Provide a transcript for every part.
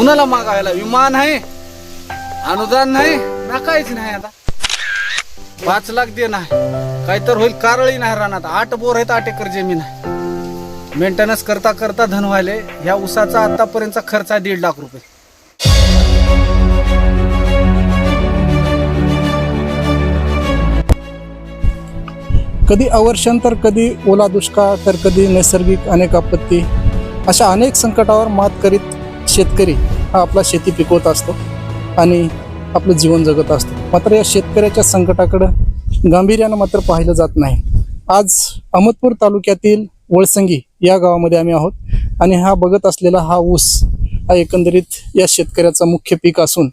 कुणाला मागायला विमान आहे अनुदान नाही ना काहीच नाही आता. पाच लाख दे नाही काही तर होईल कारळी नाही राहणार आठ बोर आहेत आठ एकर जमीन आहे. मेंटेनन्स करता करता धन व्हायले ह्या उसाचा आतापर्यंतचा खर्च आहे दीड लाख रुपये. कधी अवर्षण तर कधी ओला दुष्काळ तर कधी नैसर्गिक अनेक आपत्ती. अशा अनेक संकटावर मात करीत शेतकरी हा आपला शेती पिकवत असतो आणि आपलं जीवन जगत असतो. मात्र या शेतकऱ्याच्या संकटाकडं गांभीर्यानं मात्र पाहिलं जात नाही. आज अहमदपूर तालुक्यातील वळसंगी या गावामध्ये आम्ही आहोत आणि हा बघत असलेला हा ऊस हा एकंदरीत या शेतकऱ्याचा मुख्य पीक असून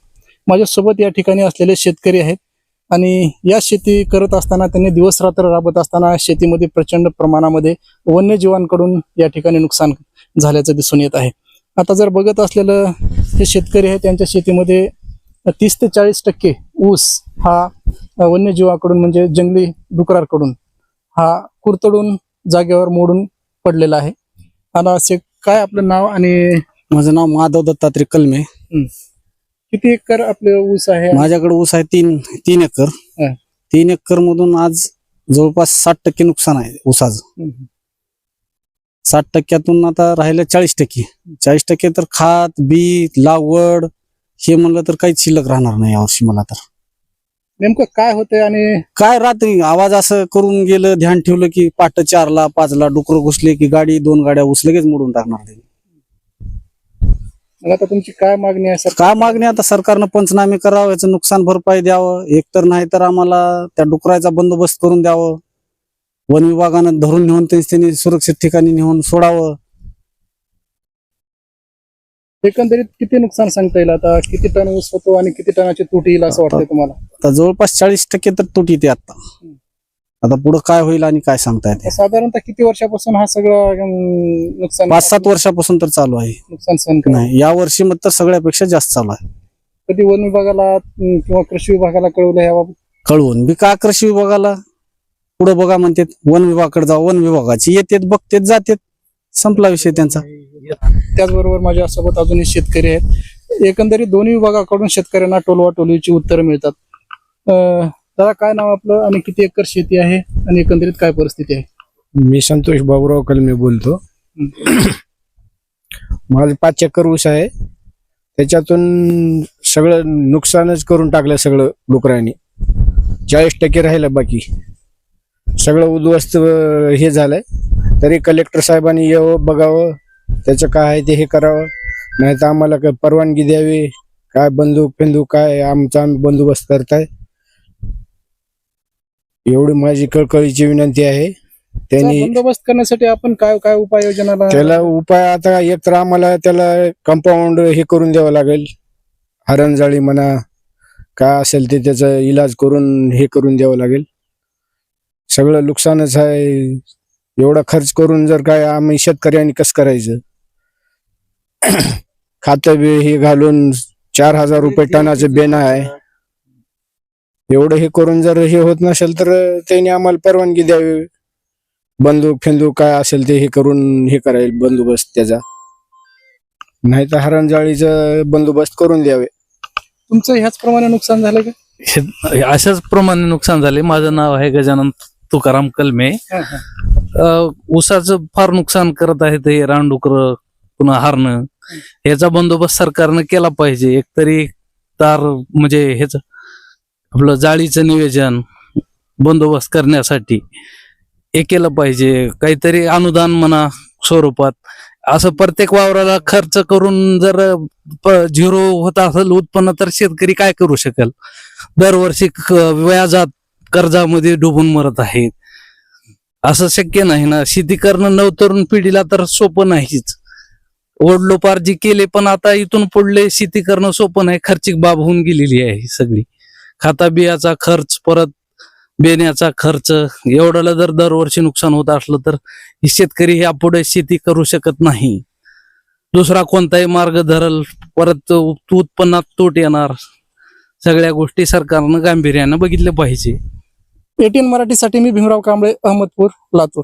माझ्यासोबत या ठिकाणी असलेले शेतकरी आहेत आणि या शेती करत असताना त्यांनी दिवस रात्र राबत असताना शेतीमध्ये प्रचंड प्रमाणामध्ये वन्यजीवांकडून या ठिकाणी नुकसान झाल्याचं दिसून येत आहे. आता जर बघत असलेलं हे शेतकरी आहे त्यांच्या शेतीमध्ये तीस ते चाळीस टक्के ऊस हा वन्यजीवाकडून म्हणजे जंगली डुकराकडून हा कुरतडून जागेवर मोडून पडलेला आहे. आणि असे काय आपलं नाव आणि माझं नाव माधव दत्तात्रय कलमे. किती एकर आपलं ऊस आहे? माझ्याकडे ऊस आहे तीन तीन एकर. तीन एकर मधून आज जवळपास साठ टक्के नुकसान आहे ऊसाचं. साठ टक्क्यातून आता राहिलं चाळीस टक्के. चाळीस टक्के तर खात बी लागवड हे म्हणलं तर काहीच शिल्लक राहणार नाही यावर्षी मला तर. नेमकं काय होतंय आणि काय रात्री आवाज असं करून गेलं ध्यान ठेवलं की पाट चारला पाचला डुकर घुसले की गाडी दोन गाड्या ऊस लगेच मोडून टाकणार ते मग आता तुमची काय मागणी आहे सर? काय मागणी आता सरकारनं पंचनामे करावं याचं नुकसान भरपाई द्यावं. एकतर नाही तर आम्हाला त्या डुकराचा बंदोबस्त करून द्यावं. वन विभागानं धरून नेऊन त्यांनी त्यांनी सुरक्षित ठिकाणी नेऊन सोडावं. एकंदरीत किती नुकसान सांगता येईल? आता किती टन ऊस होतो आणि किती टनाची तुटी येईल असं वाटतंय तुम्हाला? आता जवळपास चाळीस टक्के तर तुटी येते आता. आता पुढं काय होईल आणि काय सांगता येते? साधारणतः किती वर्षापासून हा सगळं अं, नुकसान पाच सात वर्षापासून तर चालू आहे. नुकसान सहन करा नाही या वर्षी मग तर सगळ्यापेक्षा जास्त चालू आहे. कधी वन विभागाला अं, किंवा कृषी विभागाला कळवलं याबाबत कळवून. बी का कृषी विभागाला? पुढे बघा म्हणतात वन विभागाकडे जाऊ वन विभागाची येतेत बघतेत जातेत. संपला विषय त्यांचा. त्याचबरोबर माझ्यासोबत अजूनही शेतकरी आहेत. एकंदरीत दोन्ही विभागाकडून शेतकऱ्यांना टोलवा टोलवीची उत्तरं मिळतात. अं, दादा काय नाव आपलं आणि किती एकर शेती आहे आणि एकंदरीत काय परिस्थिती आहे? मी संतोष बाबुराव कलमे बोलतो. माझं पाच चक्कर ऊस आहे. त्याच्यातून सगळं नुकसानच करून टाकलं सगळं डुकरांनी. चाळीस टक्के राहिलं बाकी. सगळं उद्ध्वस्त हे झालंय. तरी कलेक्टर साहेबांनी यावं बघावं त्याचं काय आहे ते हे करावं. नाही तर आम्हाला काय परवानगी द्यावी काय बंदूक फिंदूक काय आमचा आम्ही बंदोबस्त करताय. एवढी माझी कळकळीची विनंती आहे. त्यांनी बंदोबस्त करण्यासाठी आपण काय काय उपाययोजना त्याला उपाय आता एक तर आम्हाला त्याला कंपाऊंड हे करून द्यावं लागेल. हरणजाळी म्हणा काय असेल ते त्याचा इलाज करून हे करून द्यावं लागेल. सगळं नुकसानच आहे. एवढा खर्च करून जर काय आम्ही शेतकऱ्यांनी कसं करायचं? खातं बी हे घालून चार हजार रुपये टनाचं बेना आहे. एवढं हे करून जर हे होत नसेल तर त्यांनी आम्हाला परवानगी द्यावी. बंदूक फिंदूक काय असेल ते हे करून हे करायला बंदोबस्त त्याचा. नाही तर हरणजाळीचा बंदोबस्त करून द्यावे. तुमचं ह्याचप्रमाणे नुकसान झालं का? अशाच प्रमाणे नुकसान झाले. माझं नाव आहे गजानन तुकाराम कलमे ऊसाचं फार नुकसान करत आहेत हे रानडुकर पुन्हा हारणं. ह्याचा बंदोबस्त सरकारनं केला पाहिजे. एकतरी तार म्हणजे ह्याच आपलं जाळीचं नियोजन बंदोबस्त करण्यासाठी हे केलं पाहिजे. काहीतरी अनुदान म्हणा स्वरूपात. असं प्रत्येक वावराला खर्च करून जर झिरो होत असेल उत्पन्न तर शेतकरी काय करू शकेल? दरवर्षी व्याजात कर्जामध्ये डुबून मरत आहेत. असं शक्य नाही ना. शेती करणं नवतरुण पिढीला तर सोपं नाहीच. ओढलोपार जी केले पण आता इथून पुढले शेती करणं सोपं नाही. खर्चिक बाब होऊन गेलेली आहे सगळी. खाता बियाचा खर्च परत बेण्याचा खर्च एवढ्याला जर दरवर्षी नुकसान होत असलं तर शेतकरी हे पुढे शेती करू शकत नाही. दुसरा कोणताही मार्ग धरल परत उत्पन्नात तूट येणार. सगळ्या गोष्टी सरकारनं गांभीर्यानं बघितल्या पाहिजे. एटीएन मराठीसाठी मी भीमराव कांबळे अहमदपूर लातूर.